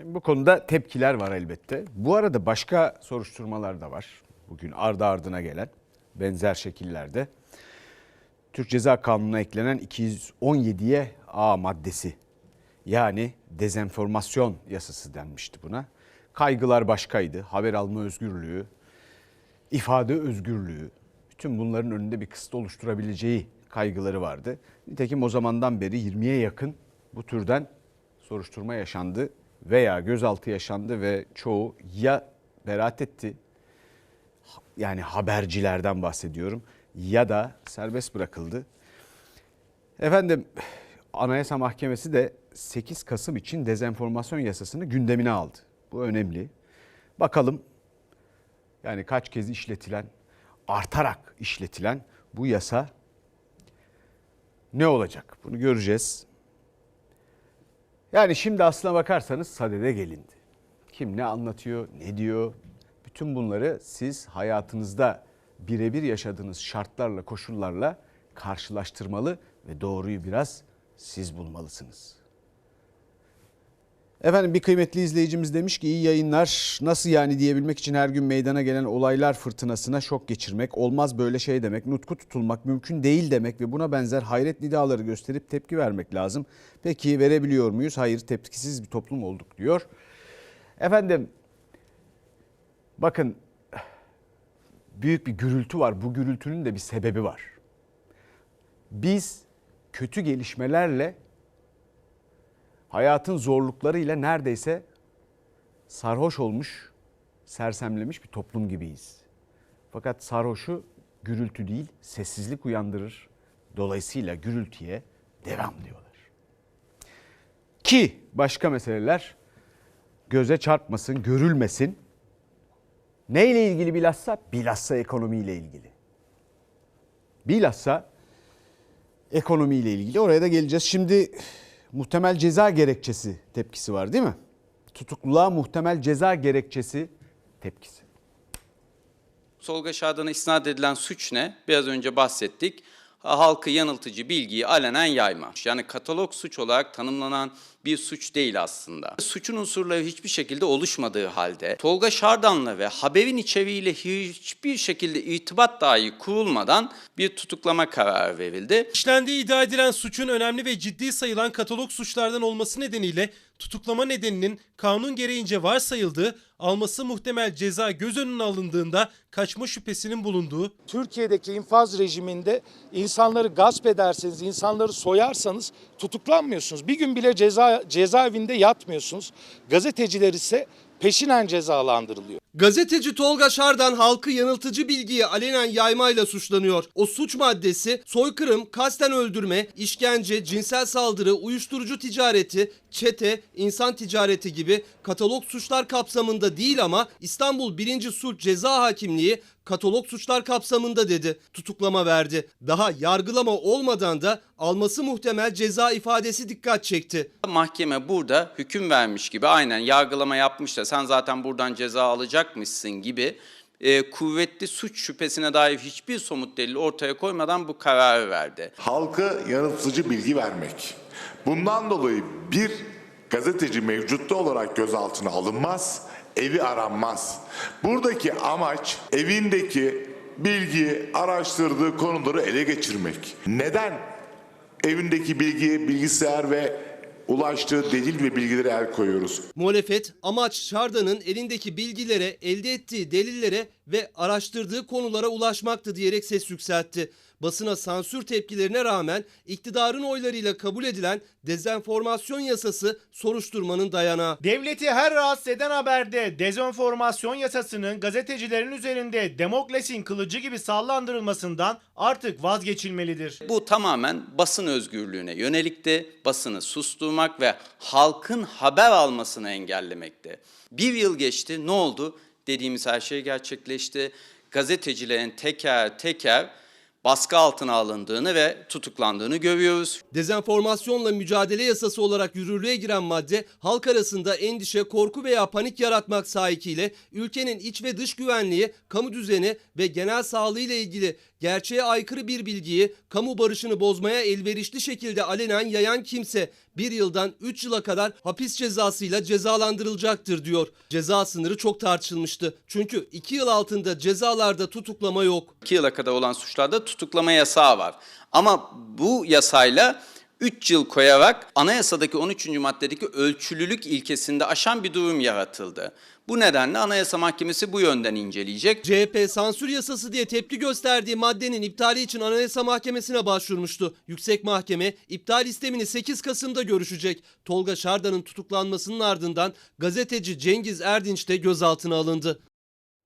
Şimdi bu konuda tepkiler var elbette. Bu arada başka soruşturmalar da var. Bugün ardı ardına gelen benzer şekillerde. Türk Ceza Kanunu'na eklenen 217'ye A maddesi yani dezenformasyon yasası denmişti buna. Kaygılar başkaydı. Haber alma özgürlüğü, ifade özgürlüğü, bütün bunların önünde bir kısıt oluşturabileceği kaygıları vardı. Nitekim o zamandan beri 20'ye yakın bu türden soruşturma yaşandı veya gözaltı yaşandı ve çoğu ya beraat etti yani habercilerden bahsediyorum ya da serbest bırakıldı. Efendim Anayasa Mahkemesi de 8 Kasım için dezenformasyon yasasını gündemine aldı. Bu önemli. Bakalım yani kaç kez işletilen, artarak işletilen bu yasa ne olacak? Bunu göreceğiz. Yani şimdi aslına bakarsanız sadede gelindi. Kim ne anlatıyor, ne diyor? Bütün bunları siz hayatınızda birebir yaşadığınız şartlarla, koşullarla karşılaştırmalı ve doğruyu biraz siz bulmalısınız. Efendim bir kıymetli izleyicimiz demiş ki iyi yayınlar. Nasıl yani diyebilmek için her gün meydana gelen olaylar fırtınasına şok geçirmek, olmaz böyle şey demek, nutku tutulmak mümkün değil demek ve buna benzer hayret nidaları gösterip tepki vermek lazım. Peki verebiliyor muyuz? Hayır tepkisiz bir toplum olduk diyor. Efendim bakın büyük bir gürültü var. Bu gürültünün de bir sebebi var. Biz kötü gelişmelerle hayatın zorluklarıyla neredeyse sarhoş olmuş, sersemlemiş bir toplum gibiyiz. Fakat sarhoşu gürültü değil, sessizlik uyandırır. Dolayısıyla gürültüye devam diyorlar. Ki başka meseleler göze çarpmasın, görülmesin. Neyle ilgili bilhassa? Bilhassa ekonomiyle ilgili. Bilhassa ekonomiyle ilgili. Oraya da geleceğiz. Şimdi muhtemel ceza gerekçesi tepkisi var değil mi? Tutukluluğa muhtemel ceza gerekçesi tepkisi. Tolga Şadan'a isnat edilen suç ne? Biraz önce bahsettik. Halkı yanıltıcı bilgiyi alenen yayma. Yani katalog suç olarak tanımlanan bir suç değil aslında. Suçun unsurları hiçbir şekilde oluşmadığı halde Tolga Şardan'la ve haberin içeriğiyle hiçbir şekilde irtibat dahi kurulmadan bir tutuklama kararı verildi. İşlendiği iddia edilen suçun önemli ve ciddi sayılan katalog suçlardan olması nedeniyle tutuklama nedeninin kanun gereğince varsayıldığı, alması muhtemel ceza göz önüne alındığında kaçma şüphesinin bulunduğu, Türkiye'deki infaz rejiminde insanları gasp ederseniz, insanları soyarsanız tutuklanmıyorsunuz. Bir gün bile ceza cezaevinde yatmıyorsunuz. Gazeteciler ise peşinen cezalandırılıyor. Gazeteci Tolga Şardan halkı yanıltıcı bilgiyi alenen yaymayla suçlanıyor. O suç maddesi soykırım, kasten öldürme, işkence, cinsel saldırı, uyuşturucu ticareti, çete, insan ticareti gibi katalog suçlar kapsamında değil ama İstanbul 1. Sulh Ceza Hakimliği katalog suçlar kapsamında dedi. Tutuklama verdi. Daha yargılama olmadan da alması muhtemel ceza ifadesi dikkat çekti. Mahkeme burada hüküm vermiş gibi aynen yargılama yapmış da sen zaten buradan ceza alacakmışsın gibi e, kuvvetli suç şüphesine dair hiçbir somut delil ortaya koymadan bu kararı verdi. halka yanıltıcı bilgi vermek. Bundan dolayı bir gazeteci mevcutta olarak gözaltına alınmaz, evi aranmaz. Buradaki amaç evindeki bilgi, araştırdığı konuları ele geçirmek. Neden evindeki bilgiye bilgisayar ve ulaştığı delil ve bilgilere el koyuyoruz? Muhalefet amaç Şardan'ın elindeki bilgilere, elde ettiği delillere ve araştırdığı konulara ulaşmaktı diyerek ses yükseltti. Basına sansür tepkilerine rağmen iktidarın oylarıyla kabul edilen dezenformasyon yasası soruşturmanın dayanağı. Devleti her rahatsız eden haberde dezenformasyon yasasının gazetecilerin üzerinde Demokles'in kılıcı gibi sallandırılmasından artık vazgeçilmelidir. Bu tamamen basın özgürlüğüne yönelikti. Basını susturmak ve halkın haber almasını engellemekti. Bir yıl geçti ne oldu? Dediğimiz her şey gerçekleşti. Gazetecilerin teker teker baskı altına alındığını ve tutuklandığını görüyoruz. Dezenformasyonla mücadele yasası olarak yürürlüğe giren madde halk arasında endişe, korku veya panik yaratmak sahikiyle ülkenin iç ve dış güvenliği, kamu düzeni ve genel sağlığı ile ilgili Gerçeğe aykırı bir bilgiyi kamu barışını bozmaya elverişli şekilde alenen yayan kimse bir yıldan 3 yıla kadar hapis cezasıyla cezalandırılacaktır diyor. Ceza sınırı çok tartışılmıştı. Çünkü 2 yıl altında cezalarda tutuklama yok. 2 yıla kadar olan suçlarda tutuklama yasağı var. Ama bu yasayla 3 yıl koyarak anayasadaki 13. maddedeki ölçülülük ilkesinde aşan bir durum yaratıldı. Bu nedenle Anayasa Mahkemesi bu yönden inceleyecek. CHP sansür yasası diye tepki gösterdiği maddenin iptali için Anayasa Mahkemesi'ne başvurmuştu. Yüksek Mahkeme iptal istemini 8 Kasım'da görüşecek. Tolga Şardan'ın tutuklanmasının ardından gazeteci Cengiz Erdinç de gözaltına alındı.